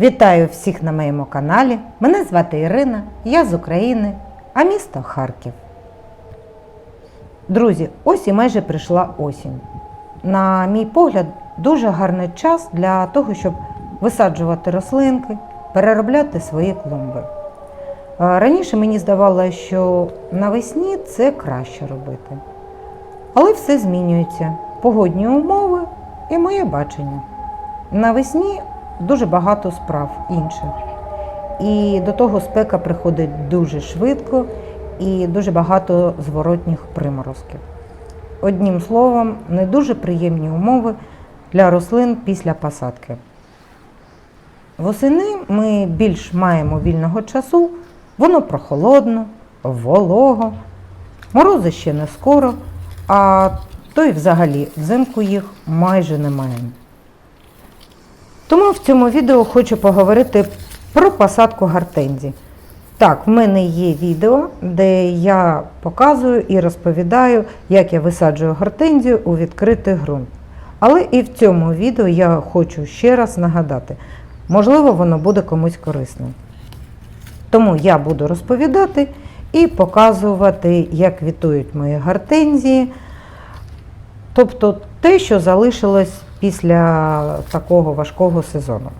Вітаю всіх на моєму каналі. Мене звати Ірина, я з України, а місто Харків. Друзі, ось і майже прийшла осінь. На мій погляд, дуже гарний час для того, щоб висаджувати рослинки, переробляти свої клумби. Раніше мені здавалося, що навесні це краще робити. Але все змінюється. Погодні умови і моє бачення. Навесні дуже багато справ інших. І до того спека приходить дуже швидко і дуже багато зворотніх приморозків. Одним словом, не дуже приємні умови для рослин після посадки. Восени ми більш маємо вільного часу, воно прохолодно, волого, морози ще не скоро, а то й взагалі взимку їх майже немає. Тому в цьому відео хочу поговорити про посадку гортензій. Так, в мене є відео, де я показую і розповідаю, як я висаджую гортензію у відкритий ґрунт. Але і в цьому відео я хочу ще раз нагадати, можливо, воно буде комусь корисним. Тому я буду розповідати і показувати, як квітують мої гортензії, тобто те, що залишилось після такого важкого сезону.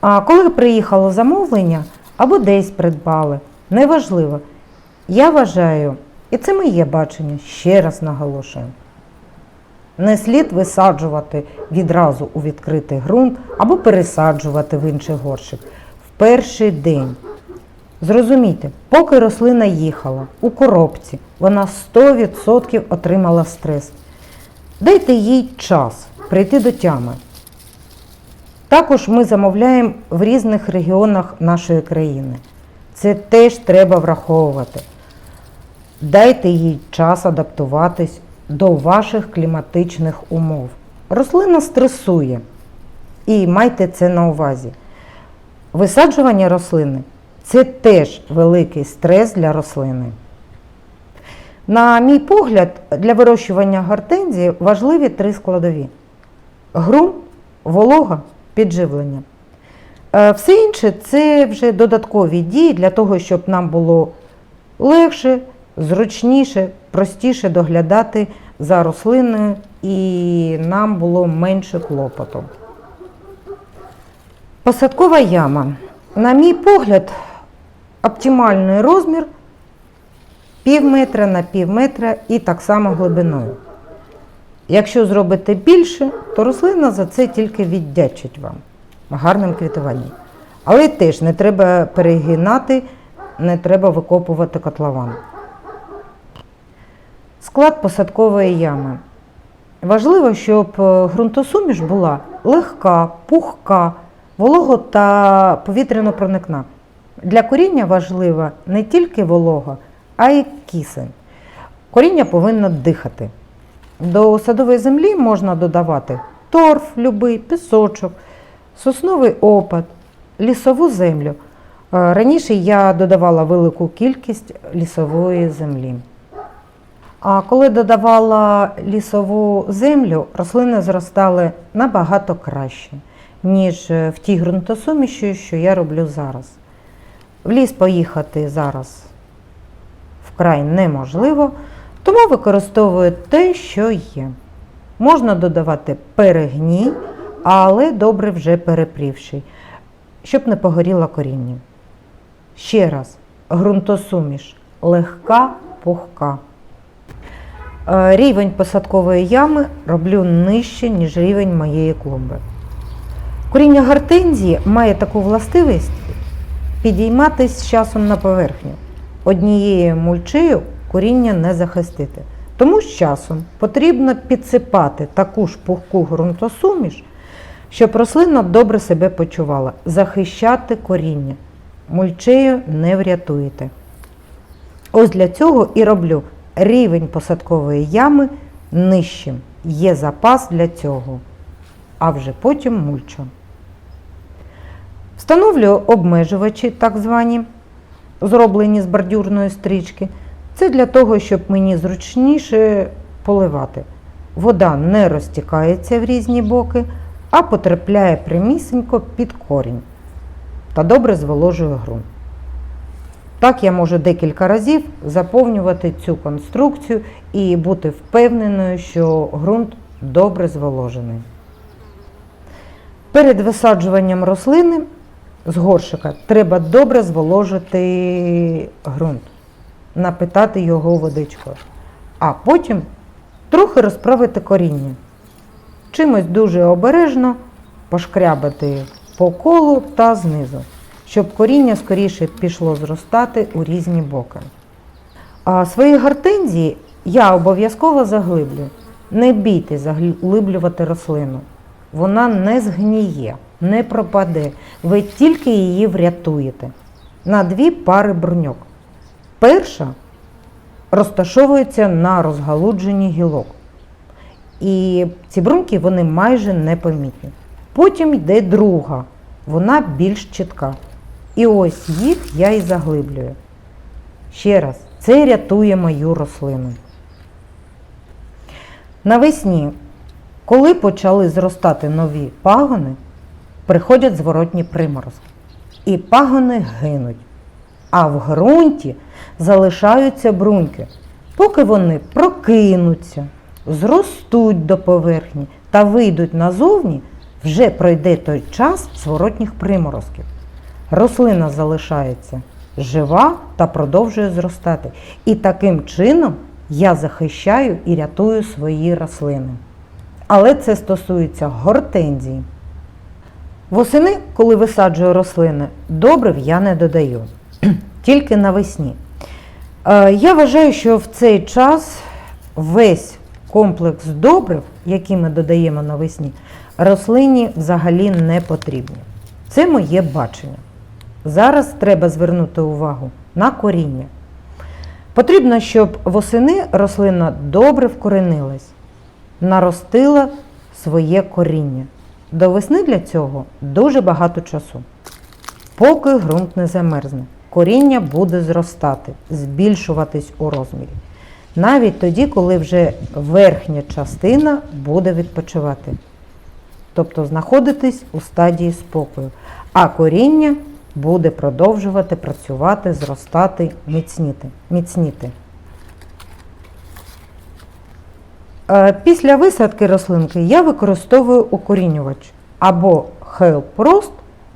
А коли приїхало замовлення або десь придбали, неважливо. Я вважаю, і це моє бачення, ще раз наголошую. Не слід висаджувати відразу у відкритий ґрунт або пересаджувати в інший горщик в перший день. Зрозумійте, поки рослина їхала у коробці, вона 100% отримала стрес. Дайте їй час прийти до тями. Також ми замовляємо в різних регіонах нашої країни. Це теж треба враховувати. Дайте їй час адаптуватись до ваших кліматичних умов. Рослина стресує. І майте це на увазі. Висаджування рослини це теж великий стрес для рослини. На мій погляд, для вирощування гортензії важливі три складові: ґрунт, волога, підживлення. Е, Все інше це вже додаткові дії для того, щоб нам було легше, зручніше, простіше доглядати за рослиною і нам було менше клопоту. Посадкова яма. На мій погляд, оптимальний розмір пів метра на пів метра і так само глибиною. Якщо зробите більше, то рослина за це тільки віддячить вам гарним квітуванням. Але теж не треба перегинати, не треба викопувати котлован. Склад посадкової ями. Важливо, щоб е, ґрунтосуміш була легка, пухка, волого та повітряно-проникна. Для коріння важлива не тільки волога, й кисень. Коріння повинно дихати. До садової землі можна додавати торф, любий, пісочок, сосновий опад, лісову землю. Е, Раніше я додавала велику кількість лісової землі. А коли додавала лісову землю, рослини зростали набагато краще, ніж в тій ґрунтосуміші, що я роблю зараз. В ліс поїхати зараз вкрай неможливо, тому використовую те, що є. Можна додавати перегній, але добре вже перепрівший, щоб не погоріло коріння. Ще раз, ґрунтосуміш легка, пухка. Е, Рівень посадкової ями роблю нижче, ніж рівень моєї клумби. Коріння гортензії має таку властивість підійматись з часом на поверхню. Однією мульчею коріння не захистити. Тому з часом потрібно підсипати таку ж пухку ґрунтосуміш, щоб рослина добре себе почувала, захищати коріння. Мульчею не врятуєте. Ось для цього і роблю рівень посадкової ями нижчим. Є запас для цього, а вже потім мульчу. Встановлюю обмежувачі, так звані, зроблені з бордюрної стрічки. Це для того, щоб мені зручніше поливати. Вода не розтікається в різні боки, а потрапляє прямісінько під корінь та добре зволожує ґрунт. Так я можу декілька разів заповнювати цю конструкцію і бути впевненою, що ґрунт добре зволожений. Перед висаджуванням рослини з горшика треба добре зволожити ґрунт, напитати його водичкою, а потім трохи розправити коріння. Чимось дуже обережно пошкрябати по колу та знизу, щоб коріння скоріше пішло зростати у різні боки. А свої гортензії я обов'язково заглиблю. Не бійтесь заглиблювати рослину. Вона не згніє, не пропаде. Ви тільки її врятуєте. На дві пари бруньок. Перша розташовується на розгалудженні гілок. І ці бруньки вони майже непомітні. Потім йде друга, вона більш чітка. І ось їх я і заглиблюю. Ще раз, це рятує мою рослину. Навесні, коли почали зростати нові пагони, приходять зворотні приморозки. І пагони гинуть. А в ґрунті залишаються бруньки, поки вони прокинуться, зростуть до поверхні та вийдуть назовні, вже пройде той час зворотніх приморозків. Рослина залишається жива та продовжує зростати. І таким чином я захищаю і рятую свої рослини. Але це стосується гортензії. Восени, коли висаджую рослини, добрив я не додаю, тільки навесні. Е, Я вважаю, що в цей час весь комплекс добрив, який ми додаємо навесні, рослині взагалі не потрібні. Це моє бачення. Зараз треба звернути увагу на коріння. Потрібно, щоб восени рослина добре вкоренилась, наростила своє коріння. До весни для цього дуже багато часу. Поки ґрунт не замерзне, коріння буде зростати, збільшуватись у розмірі. Навіть тоді, коли вже верхня частина буде відпочивати. Тобто знаходитись у стадії спокою. А коріння буде продовжувати працювати, зростати, міцніти. міцніти. Після висадки рослинки я використовую укорінювач або Help Rost,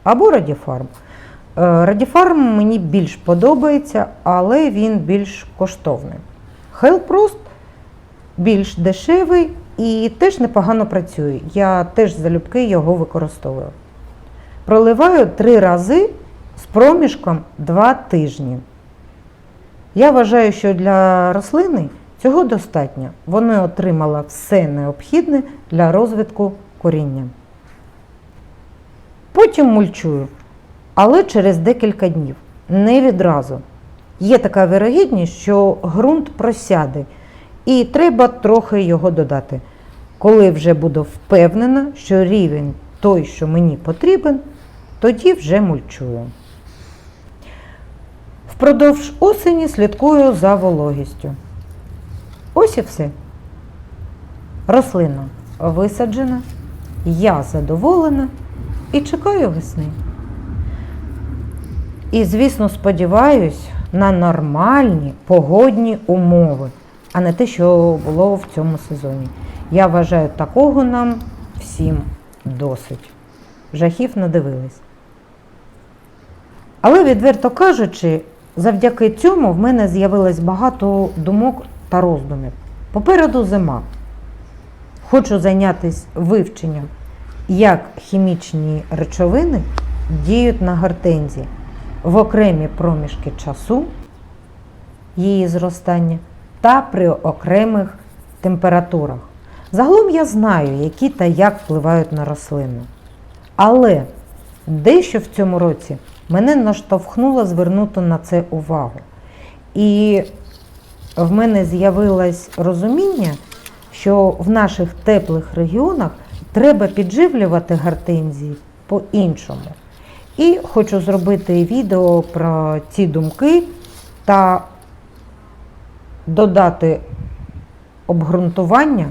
або Radіфарм. Радіфарм мені більш подобається, але він більш коштовний. Help Rost більш дешевий і теж непогано працює. Я теж залюбки його використовую. Проливаю три рази з проміжком 2 тижні. Я вважаю, що для рослини цього достатньо. Вона отримала все необхідне для розвитку коріння. Потім мульчую, але через декілька днів, не відразу. Є така вирогідність, що ґрунт просяде, і треба трохи його додати. Коли вже буду впевнена, що рівень той, що мені потрібен, тоді вже мульчую. Впродовж осені слідкую за вологістю. Ось і все. Рослина висаджена, я задоволена і чекаю весни. І, звісно, сподіваюсь на нормальні погодні умови, а не те, що було в цьому сезоні. Я вважаю, такого нам всім досить. Жахів надивились. Але, відверто кажучи, завдяки цьому в мене з'явилось багато думок та роздумів. Попереду зима. Хочу зайнятися вивченням, як хімічні речовини діють на гортензії в окремі проміжки часу її зростання та при окремих температурах. Загалом я знаю, які та як впливають на рослину. Але дещо в цьому році мене наштовхнуло звернути на це увагу. І в мене з'явилось розуміння, що в наших теплих регіонах треба підживлювати гортензії по-іншому. І хочу зробити відео про ці думки та додати обґрунтування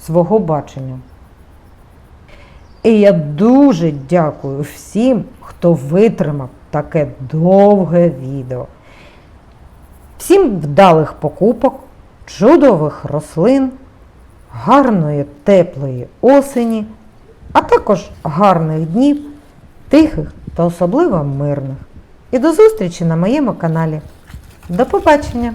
свого бачення. І я дуже дякую всім, хто витримав таке довге відео. Всім вдалих покупок, чудових рослин, гарної теплої осені, а також гарних днів, тихих та особливо мирних. І до зустрічі на моєму каналі. До побачення!